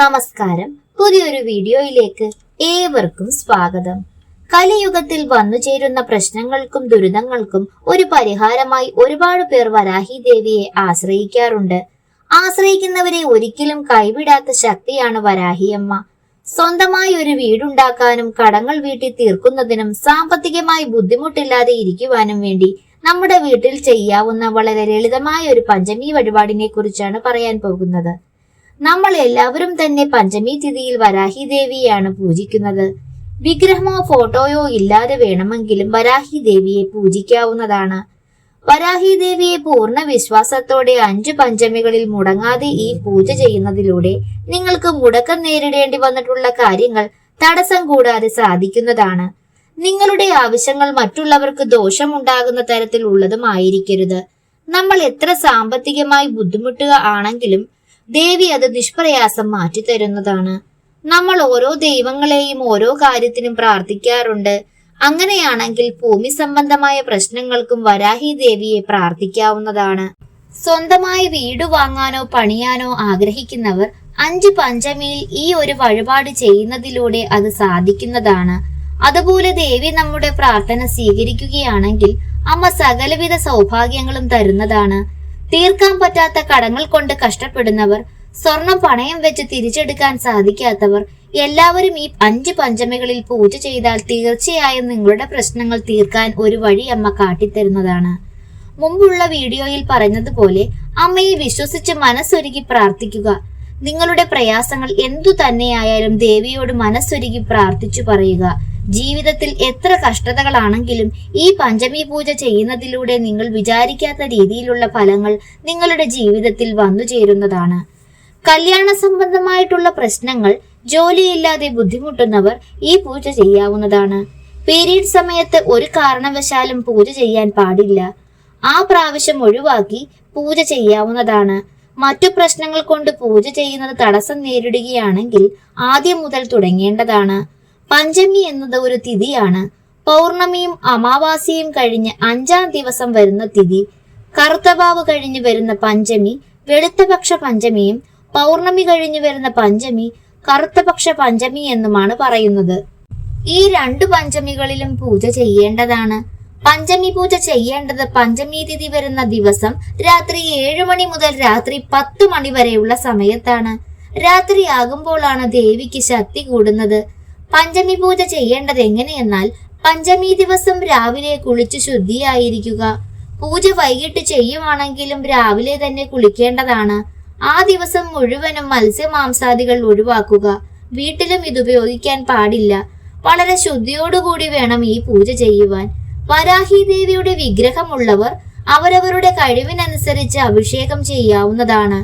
നമസ്കാരം. പുതിയൊരു വീഡിയോയിലേക്ക് ഏവർക്കും സ്വാഗതം. കലിയുഗത്തിൽ വന്നു ചേരുന്ന പ്രശ്നങ്ങൾക്കും ദുരിതങ്ങൾക്കും ഒരു പരിഹാരമായി ഒരുപാട് പേർ വരാഹി ദേവിയെ ആശ്രയിക്കാറുണ്ട്. ആശ്രയിക്കുന്നവരെ ഒരിക്കലും കൈവിടാത്ത ശക്തിയാണ് വരാഹിയമ്മ. സ്വന്തമായി ഒരു വീടുണ്ടാക്കാനും കടങ്ങൾ വീട്ടിൽ തീർക്കുന്നതിനും സാമ്പത്തികമായി ബുദ്ധിമുട്ടില്ലാതെ ഇരിക്കുവാനും വേണ്ടി നമ്മുടെ വീട്ടിൽ ചെയ്യാവുന്ന വളരെ ലളിതമായ ഒരു പഞ്ചമി വഴിപാടിനെ കുറിച്ചാണ് പറയാൻ പോകുന്നത്. നമ്മൾ എല്ലാവരും തന്നെ പഞ്ചമി തിഥിയിൽ വരാഹി ദേവിയെയാണ് പൂജിക്കുന്നത്. വിഗ്രഹമോ ഫോട്ടോയോ ഇല്ലാതെ വേണമെങ്കിലും വരാഹി ദേവിയെ പൂജിക്കാവുന്നതാണ്. വരാഹി ദേവിയെ പൂർണ വിശ്വാസത്തോടെ അഞ്ചു പഞ്ചമികളിൽ മുടങ്ങാതെ ഈ പൂജ ചെയ്യുന്നതിലൂടെ നിങ്ങൾക്ക് മുടക്കം നേരിടേണ്ടി വന്നിട്ടുള്ള കാര്യങ്ങൾ തടസ്സം കൂടാതെ സാധിക്കുന്നതാണ്. നിങ്ങളുടെ ആവശ്യങ്ങൾ മറ്റുള്ളവർക്ക് ദോഷമുണ്ടാകുന്ന തരത്തിൽ ഉള്ളതുമായിരിക്കരുത്. നമ്മൾ എത്ര സാമ്പത്തികമായി ബുദ്ധിമുട്ടുക ആണെങ്കിലും ദേവി അത് നിഷ്പ്രയാസം മാറ്റിത്തരുന്നതാണ്. നമ്മൾ ഓരോ ദൈവങ്ങളെയും ഓരോ കാര്യത്തിനും പ്രാർത്ഥിക്കാറുണ്ട്. അങ്ങനെയാണെങ്കിൽ ഭൂമി സംബന്ധമായ പ്രശ്നങ്ങൾക്കും വരാഹി ദേവിയെ പ്രാർത്ഥിക്കാവുന്നതാണ്. സ്വന്തമായി വീട് വാങ്ങാനോ പണിയാനോ ആഗ്രഹിക്കുന്നവർ അഞ്ച് പഞ്ചമിയിൽ ഈ ഒരു വഴിപാട് ചെയ്യുന്നതിലൂടെ അത് സാധിക്കുന്നതാണ്. അതുപോലെ ദേവി നമ്മുടെ പ്രാർത്ഥന സ്വീകരിക്കുകയാണെങ്കിൽ അമ്മ സകലവിധ സൗഭാഗ്യങ്ങളും തരുന്നതാണ്. തീർക്കാൻ പറ്റാത്ത കടങ്ങൾ കൊണ്ട് കഷ്ടപ്പെടുന്നവർ സ്വർണം പണയം വെച്ച് തിരിച്ചെടുക്കാൻ സാധിക്കാത്തവർ എല്ലാവരും ഈ അഞ്ച് പഞ്ചമികളിൽ പൂജ ചെയ്താൽ തീർച്ചയായും നിങ്ങളുടെ പ്രശ്നങ്ങൾ തീർക്കാൻ ഒരു വഴി അമ്മ കാട്ടിത്തരുന്നതാണ്. മുമ്പുള്ള വീഡിയോയിൽ പറഞ്ഞതുപോലെ അമ്മയെ വിശ്വസിച്ച് മനസ്സൊരുക്കി പ്രാർത്ഥിക്കുക. നിങ്ങളുടെ പ്രയാസങ്ങൾ എന്തു തന്നെയായാലും ദേവിയോട് മനസ്സൊരുക്കി പ്രാർത്ഥിച്ചു പറയുക. ജീവിതത്തിൽ എത്ര കഷ്ടതകളാണെങ്കിലും ഈ പഞ്ചമി പൂജ ചെയ്യുന്നതിലൂടെ നിങ്ങൾ വിചാരിക്കാത്ത രീതിയിലുള്ള ഫലങ്ങൾ നിങ്ങളുടെ ജീവിതത്തിൽ വന്നു ചേരുന്നതാണ്. കല്യാണ സംബന്ധമായിട്ടുള്ള പ്രശ്നങ്ങൾ ജോലിയില്ലാതെ ബുദ്ധിമുട്ടുന്നവർ ഈ പൂജ ചെയ്യാവുന്നതാണ്. പീരീഡ് സമയത്ത് ഒരു കാരണവശാലും പൂജ ചെയ്യാൻ പാടില്ല. ആ പ്രാവശ്യം ഒഴിവാക്കി പൂജ ചെയ്യാവുന്നതാണ്. മറ്റു പ്രശ്നങ്ങൾ കൊണ്ട് പൂജ ചെയ്യുന്നത് തടസ്സം നേരിടുകയാണെങ്കിൽ ആദ്യം മുതൽ തുടങ്ങേണ്ടതാണ്. പഞ്ചമി എന്നത് ഒരു തിഥിയാണ്. പൗർണമിയും അമാവാസിയും കഴിഞ്ഞ് അഞ്ചാം ദിവസം വരുന്ന തിഥി. കറുത്തവാവ് കഴിഞ്ഞ് വരുന്ന പഞ്ചമി വെളുത്തപക്ഷ പഞ്ചമിയും പൗർണമി കഴിഞ്ഞ് വരുന്ന പഞ്ചമി കറുത്തപക്ഷ പഞ്ചമി എന്നുമാണ് പറയുന്നത്. ഈ രണ്ടു പഞ്ചമികളിലും പൂജ ചെയ്യേണ്ടതാണ്. പഞ്ചമി പൂജ ചെയ്യേണ്ടത് പഞ്ചമി തിഥി വരുന്ന ദിവസം രാത്രി ഏഴു മണി മുതൽ രാത്രി പത്ത് മണി വരെയുള്ള സമയത്താണ്. രാത്രി ആകുമ്പോഴാണ് ദേവിക്ക് ശക്തി കൂടുന്നത്. പഞ്ചമി പൂജ ചെയ്യേണ്ടത് എങ്ങനെയെന്നാൽ പഞ്ചമി ദിവസം രാവിലെ കുളിച്ച് ശുദ്ധിയായിരിക്കുക. പൂജ വൈകിട്ട് ചെയ്യുവാണെങ്കിലും രാവിലെ തന്നെ കുളിക്കേണ്ടതാണ്. ആ ദിവസം മുഴുവനും മത്സ്യമാംസാദികൾ ഒഴിവാക്കുക. വീട്ടിലും ഇത് ഉപയോഗിക്കാൻ പാടില്ല. വളരെ ശുദ്ധിയോടുകൂടി വേണം ഈ പൂജ ചെയ്യുവാൻ. വരാഹി ദേവിയുടെ വിഗ്രഹമുള്ളവർ അവരവരുടെ കഴിവിനനുസരിച്ച് അഭിഷേകം ചെയ്യാവുന്നതാണ്.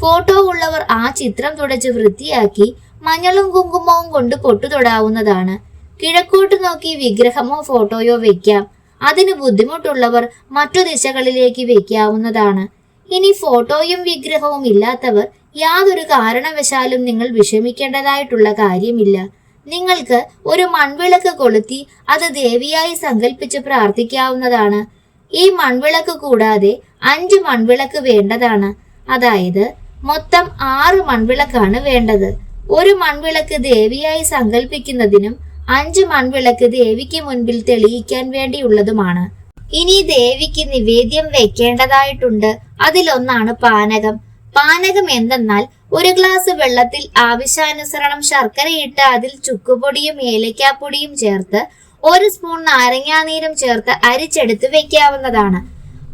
ഫോട്ടോ ഉള്ളവർ ആ ചിത്രം തുടച്ച് വൃത്തിയാക്കി മഞ്ഞളും കുങ്കുമവും കൊണ്ട് പൊട്ടു തൊടാവുന്നതാണ്. കിഴക്കോട്ട് നോക്കി വിഗ്രഹമോ ഫോട്ടോയോ വെക്കാം. അതിന് ബുദ്ധിമുട്ടുള്ളവർ മറ്റു ദിശകളിലേക്ക് വെക്കാവുന്നതാണ്. ഇനി ഫോട്ടോയും വിഗ്രഹവും ഇല്ലാത്തവർ യാതൊരു കാരണവശാലും നിങ്ങൾ വിഷമിക്കേണ്ടതായിട്ടുള്ള കാര്യമില്ല. നിങ്ങൾക്ക് ഒരു മൺവിളക്ക് കൊളുത്തി അത് ദേവിയായി സങ്കല്പിച്ച് പ്രാർത്ഥിക്കാവുന്നതാണ്. ഈ മൺവിളക്ക് കൂടാതെ അഞ്ച് മൺവിളക്ക് വേണ്ടതാണ്. അതായത് മൊത്തം ആറ് മൺവിളക്കാണ് വേണ്ടത്. ഒരു മൺവിളക്ക് ദേവിയായി സങ്കല്പിക്കുന്നതിനും അഞ്ച് മൺവിളക്ക് ദേവിക്ക് മുൻപിൽ തെളിയിക്കാൻ വേണ്ടിയുള്ളതുമാണ്. ഇനി ദേവിക്ക് നിവേദ്യം വെക്കേണ്ടതായിട്ടുണ്ട്. അതിലൊന്നാണ് പാനകം. പാനകം എന്തെന്നാൽ ഒരു ഗ്ലാസ് വെള്ളത്തിൽ ആവശ്യാനുസരണം ശർക്കരയിട്ട് അതിൽ ചുക്കുപൊടിയും ഏലക്കാപ്പൊടിയും ചേർത്ത് ഒരു സ്പൂൺ നാരങ്ങാനീരും ചേർത്ത് അരിച്ചെടുത്ത് വെക്കാവുന്നതാണ്.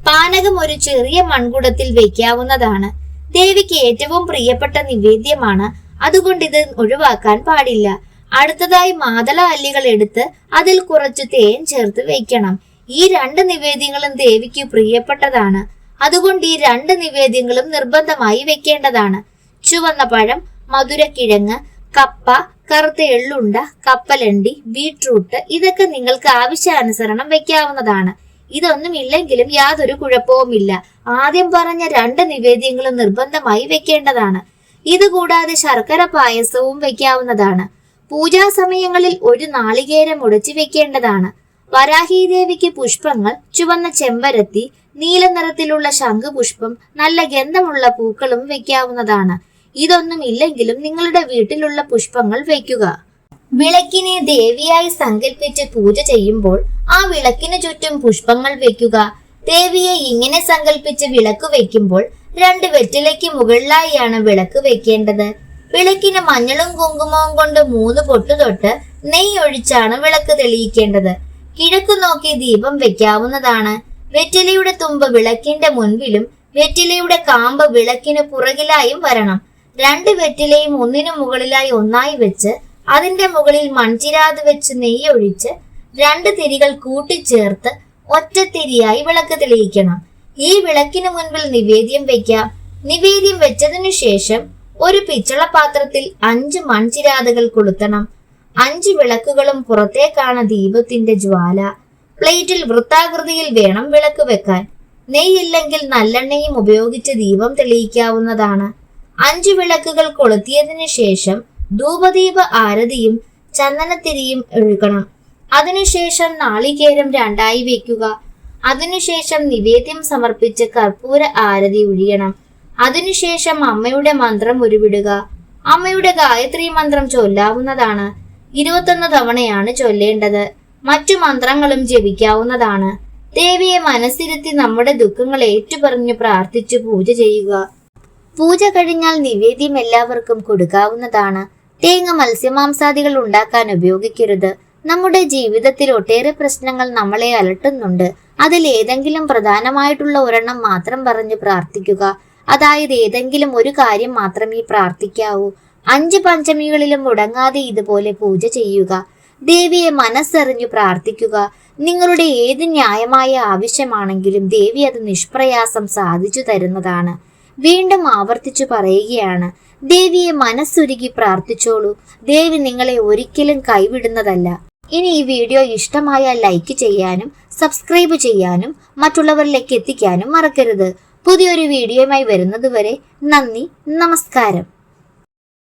പാനകം ഒരു ചെറിയ മൺകുടത്തിൽ വെക്കാവുന്നതാണ്. ദേവിക്ക് ഏറ്റവും പ്രിയപ്പെട്ട നിവേദ്യമാണ് അതുകൊണ്ട് ഇത് ഒഴിവാക്കാൻ പാടില്ല. അടുത്തതായി മാതള അല്ലികൾ എടുത്ത് അതിൽ കുറച്ച് തേൻ ചേർത്ത് വെക്കണം. ഈ രണ്ട് നിവേദ്യങ്ങളും ദേവിക്ക് പ്രിയപ്പെട്ടതാണ്. അതുകൊണ്ട് ഈ രണ്ട് നിവേദ്യങ്ങളും നിർബന്ധമായി വെക്കേണ്ടതാണ്. ചുവന്ന പഴം മധുരക്കിഴങ്ങ് കപ്പ കറുത്ത എള്ളുണ്ട കപ്പലണ്ടി ബീട്രൂട്ട് ഇതൊക്കെ നിങ്ങൾക്ക് ആവശ്യാനുസരണം വെക്കാവുന്നതാണ്. ഇതൊന്നും ഇല്ലെങ്കിലും യാതൊരു കുഴപ്പവുമില്ല. ആദ്യം പറഞ്ഞ രണ്ട് നിവേദ്യങ്ങളും നിർബന്ധമായി വെക്കേണ്ടതാണ്. ഇതുകൂടാതെ ശർക്കര പായസവും വെക്കാവുന്നതാണ്. പൂജാ സമയങ്ങളിൽ ഒരു നാളികേരം ഉടച്ചു വെക്കേണ്ടതാണ്. വരാഹി ദേവിക്ക് പുഷ്പങ്ങൾ ചുവന്ന ചെമ്പരത്തി നീല നിറത്തിലുള്ള ശംഖുപുഷ്പം നല്ല ഗന്ധമുള്ള പൂക്കളും വെക്കാവുന്നതാണ്. ഇതൊന്നും ഇല്ലെങ്കിലും നിങ്ങളുടെ വീട്ടിലുള്ള പുഷ്പങ്ങൾ വയ്ക്കുക വിളക്കിനെ ദേവിയായി സങ്കല്പിച്ച് പൂജ ചെയ്യുമ്പോൾ ആ വിളക്കിനു ചുറ്റും പുഷ്പങ്ങൾ വെക്കുക. ദേവിയെ ഇങ്ങനെ സങ്കല്പിച്ച് വിളക്ക് വെക്കുമ്പോൾ രണ്ട് വെറ്റിലയ്ക്ക് മുകളിലായിയാണ് വിളക്ക് വെക്കേണ്ടത്. വിളക്കിന് മഞ്ഞളും കുങ്കുമവും കൊണ്ട് മൂന്ന് പൊട്ടു തൊട്ട് നെയ്യ് ഒഴിച്ചാണ് വിളക്ക് തെളിയിക്കേണ്ടത്. കിഴക്ക് നോക്കി ദീപം വെക്കാവുന്നതാണ്. വെറ്റിലയുടെ തുമ്പ് വിളക്കിന്റെ മുൻപിലും വെറ്റിലയുടെ കാമ്പ് വിളക്കിന് പുറകിലായും വരണം. രണ്ട് വെറ്റിലയും ഒന്നിനു മുകളിലായി ഒന്നായി വെച്ച് അതിന്റെ മുകളിൽ മൺചിരാത് വെച്ച് നെയ്യ് ഒഴിച്ച് രണ്ട് തിരികൾ കൂട്ടിച്ചേർത്ത് ഒറ്റത്തിരിയായി വിളക്ക് തെളിയിക്കണം. ഈ വിളക്കിന് മുൻപിൽ നിവേദ്യം വെക്കാം നിവേദ്യം വെച്ചതിനു ശേഷം ഒരു പിച്ചള പാത്രത്തിൽ അഞ്ച് മൺചിരാതകൾ കൊളുത്തണം. അഞ്ച് വിളക്കുകളും പുറത്തേക്കാണ് ദീപത്തിന്റെ ജ്വാല. പ്ലേറ്റിൽ വൃത്താകൃതിയിൽ വേണം വിളക്ക് വെക്കാൻ. നെയ്യില്ലെങ്കിൽ നല്ലെണ്ണയും ഉപയോഗിച്ച് ദീപം തെളിയിക്കാവുന്നതാണ്. അഞ്ചു വിളക്കുകൾ കൊളുത്തിയതിനു ശേഷം ധൂപദീപ ആരതിയും ചന്ദനത്തിരിയും ഒഴുകണം. അതിനുശേഷം നാളികേരം രണ്ടായി വെക്കുക അതിനുശേഷം നിവേദ്യം സമർപ്പിച്ച് കർപ്പൂര ആരതി ഒഴിയണം അതിനുശേഷം അമ്മയുടെ മന്ത്രം ഉരുവിടുക. അമ്മയുടെ ഗായത്രി മന്ത്രം ചൊല്ലാവുന്നതാണ്. ഇരുപത്തൊന്ന് തവണയാണ് ചൊല്ലേണ്ടത്. മറ്റു മന്ത്രങ്ങളും ജപിക്കാവുന്നതാണ്. ദേവിയെ മനസ്സിരുത്തി നമ്മുടെ ദുഃഖങ്ങൾ ഏറ്റുപറഞ്ഞു പ്രാർത്ഥിച്ചു പൂജ ചെയ്യുക. പൂജ കഴിഞ്ഞാൽ നിവേദ്യം എല്ലാവർക്കും കൊടുക്കാവുന്നതാണ്. തേങ്ങ മത്സ്യമാംസാദികൾ ഉണ്ടാക്കാൻ ഉപയോഗിക്കരുത്. നമ്മുടെ ജീവിതത്തിൽ ഒട്ടേറെ പ്രശ്നങ്ങൾ നമ്മളെ അലട്ടുന്നുണ്ട്. അതിൽ ഏതെങ്കിലും പ്രധാനമായിട്ടുള്ള ഒരെണ്ണം മാത്രം പറഞ്ഞ് പ്രാർത്ഥിക്കുക. അതായത് ഏതെങ്കിലും ഒരു കാര്യം മാത്രമേ പ്രാർത്ഥിക്കാവൂ. അഞ്ച് പഞ്ചമികളിലും മുടങ്ങാതെ ഇതുപോലെ പൂജ ചെയ്യുക. ദേവിയെ മനസ്സറിഞ്ഞു പ്രാർത്ഥിക്കുക. നിങ്ങളുടെ ഏത് ന്യായമായ ആവശ്യമാണെങ്കിലും ദേവി അത് നിഷ്പ്രയാസം സാധിച്ചു തരുന്നതാണ്. വീണ്ടും ആവർത്തിച്ചു പറയുകയാണ് ദേവിയെ മനസ്സുരുകി പ്രാർത്ഥിച്ചോളൂ. ദേവി നിങ്ങളെ ഒരിക്കലും കൈവിടുന്നതല്ല. ഇനി ഈ വീഡിയോ ഇഷ്ടമായാൽ ലൈക്ക് ചെയ്യാനും സബ്സ്ക്രൈബ് ചെയ്യാനും മറ്റുള്ളവരിലേക്ക് എത്തിക്കാനും മറക്കരുത്. പുതിയൊരു വീഡിയോയുമായി വരുന്നതുവരെ നന്ദി നമസ്കാരം.